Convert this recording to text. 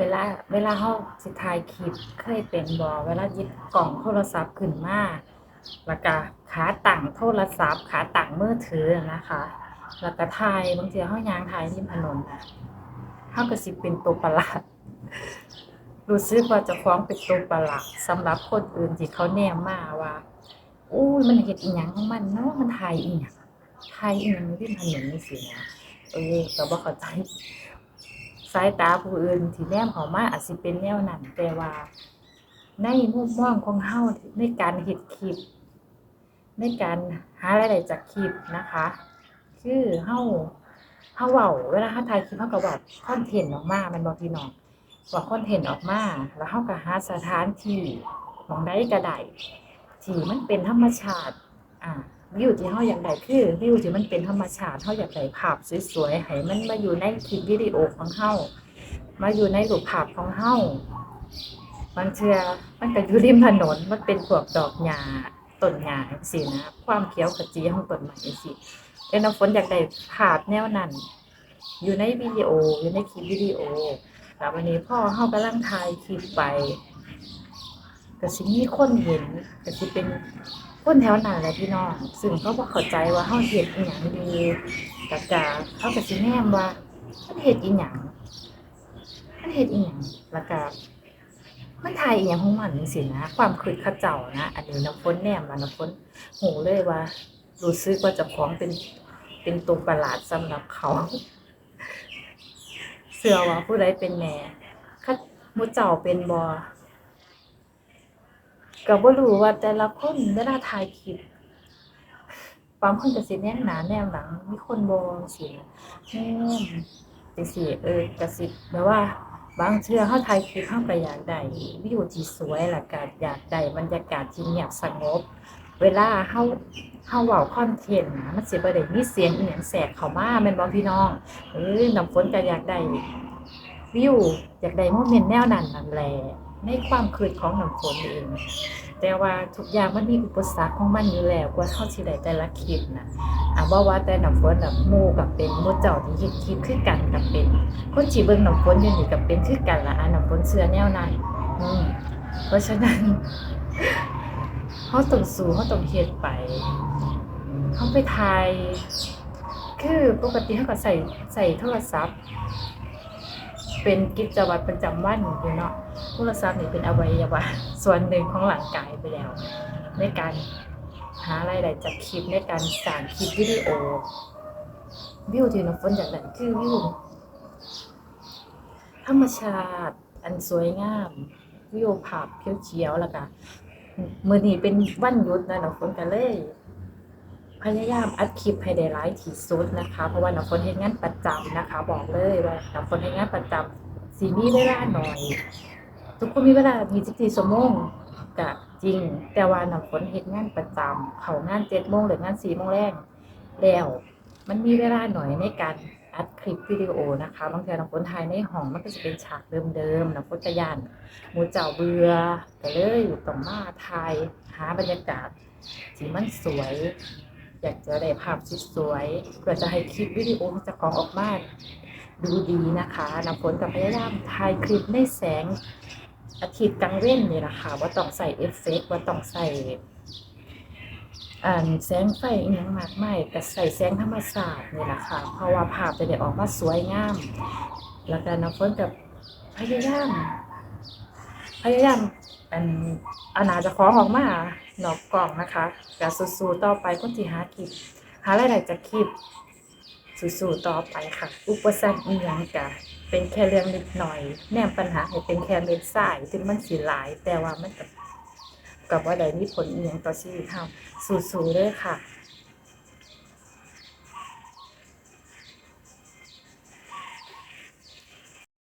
เวลาเวลาเฮาสิถ่ายคลิปเคยเป็นบ่เวลาหยิบกล่องโทรศัพท์ขึ้นมาแล้วก็ขาตั้งโทรศัพท์ขาตั้งมือถือนะคะ แล้วก็ถ่ายบางทีเฮายางถ่ายริมถนนน่ะเฮาก็สิเป็นตัวประหลาดรู้สึกว่าจะฟ้องเป็นตัวประหลาดสำหรับคนอื่นที่เขาแนมมาว่าอู้ยมันเฮ็ดอีหยังของมันเนาะมันถ่ายอีหยังถ่ายอีหยังอยู่ริมถนนนี่สินะเออก็บ่เข้าใจ สายตาผู้อื่นที่แนมเขามาอาจสิเป็นแนวนั้นแต่ว่า ในมุมมองของเฮาในการเฮ็ดคลิป ในการหารายได้จากคลิปนะคะ คือเฮาเฮาเว้าเวลาเฮาถ่ายคลิปเฮาก็เว้าคอนเทนต์ออกมาม่นบ่พี่น้องว้าคอนเทนต์ออกมา แล้วเฮาก็หาสถานที่หมองใดก็ได้ที่มันเป็นธรรมชาติ อ่า วิวที่เฮาอยากได้คือวิวที่มันเป็นธรรมชาติเฮาอยากได้ภาพสวยๆให้มันมาอยู่ในคลิปวิดีโอของเฮามาอยู่ในรูปภาพของเฮาบางเทื่อมันก็อยู่ริมถนนมันเป็นพวกดอกหญ้าต้นหญ้าจังซี่นะความเขียวขจีของต้นไม้จังซี่แต่น้ำฝนอยากได้ภาพแนวนั้น อยู่ในวิดีโออยู่ในคลิปวิดีโอแล้ววันนี้พ่อเฮากำลังถ่ายคลิปไปก็สิมีคนเห็นก็สิเป็น คนแถวนั้นแหละพี่น้องซึ่งเขาบ่เข้าใจว่าเฮาเฮ็ดอีหยังดีกะกะเขาก็สิแนมว่ามันเฮ็ดอีหยังมันเฮ็ดอีหยังแล้วก็มันถ่ายอีหยังของมันจังซี่นะความคิดเขาเจ้านะ อันนี้น้ำฝนแนมว่าน้ำฝนฮู้เลยว่ารู้สึกว่าเจ้าของเป็นเป็นตัวประหลาดสำหรับเขาเชื่อว่าผู้ใดเป็นแม่คัดมูเจ้าเป็นบ่ ก็บ่รู้ว่าแต่ละคนเวลาถ่ายคลิปบางคนก็สิแนมหนาแนมหลัง มีคนบ่จังซี่แนมจังซี่เออก็สิแบบว่า บางเทื่อเฮาถ่ายคลิปเฮาก็อยากได้วิวที่สวยแล้วก็อยากได้บรรยากาศที่เงียบสงบ เวลาเฮาเฮาเว้าคอนเทนต์นะมันสิบ่ได้มีเสียงอีหยังแทรกเข้ามาแม่นบ่พี่น้องเออน้ำฝนก็อยากได้วิวอยากได้โมเมนต์แนวนั้นนั่นแหละ ในความคิดของน้ำฝนเอง แต่ว่าทุกอย่างมันมีอุปสรรคของมันอยู่แล้วกว่าเฮาสิได้แต่ละคลิปนะอ่าบ่ว่าแต่น้ำฝนน่ะหมู่ก็เป็นมูเจ้าที่เฮ็ดคลิปคือกันก็เป็น คนที่เบิ่งน้ำฝนอยู่นี่ก็เป็นคือกันล่ะอ่าน้ำฝนเชื่อแนวนั้นอืมเพราะฉะนั้นเฮาต้องสู้เฮาต้องเฮ็ดไปเฮาไปถ่าย คือปกติเฮาก็ใส่ใส่โทรศัพท์ เป็นกิจวัตรประจำวันอยู่เนาะ รศัพท์นี่เป็นอวัยวะส่วนหนึ่งของร่างกายไปแล้ว ในการหารายได้จากคลิปในการสร้างคลิปวิดีโอ วิวที่น้ำฝนอยากได้คือวิวธรรมชาติอันสวยงาม วิวภาพเขียวๆแล้วก็มื้อนี้เป็นวันหยุดนะน้ำฝนก็เลย พยายามอัดคลิปให้ได้หลายที่สุดนะคะ เพราะว่าน้ำฝนเฮ็ดงานประจำนะคะ บอกเลยว่าน้ำฝนเฮ็ดงานประจำสิมีเวลาหน่อย ทุกคนมีเวลา24ชั่วโมงก็จริง แต่ว่าน้ำฝนเฮ็ดงานประจำเขางาน7โมงหรืองาน4โมงแรงแล้วมันมีเวลาหน่อยในการอัดคลิปวิดีโอนะคะบางทีน้ำฝนถ่ายในห้องมันก็จะเป็นฉากเดิมๆน้ำฝนจะยานหมู่เจ้าเบื่อก็เลยต้องมาถ่ายหาบรรยากาศที่มันสวย อยากจะได้ภาพสวยๆเพื่อจะให้คลิปวิดีโอจ้าของออกมาดูดีนะคะน้ำฝนกับพยายามถ่ายคลิปในแสง อาทิตย์กลางเว้นนี่แหละค่ะว่าต้องใส่เอฟเฟกต์ว่าต้องใส่อ่าแสงไฟอหยังมากมายแต่ใส่แสงธรรมชาสตินี่แหละค่ะ เพราะว่าภาพจะได้ออกมาสวยงาม แล้วก็น้ำฝนกับพยายามพยายามอันอานาจะคล้าของออกมาหนอกกล่องนะคะกาสู้ๆต่อไปคนที่หาคลิปหารายได้จากคลิป สู้ๆต่อไปค่ะ อุปสรรคอีหยังกะเป็นแค่เรื่องเล็กหน่อย แนมปัญหาให้เป็นแค่เม็ดทรายถึงมันสิหลาย แต่ว่ามันกับกับว่าใดมีผลอีหยังต่อชีวิตเฮาสู้ๆเด้อค่ะ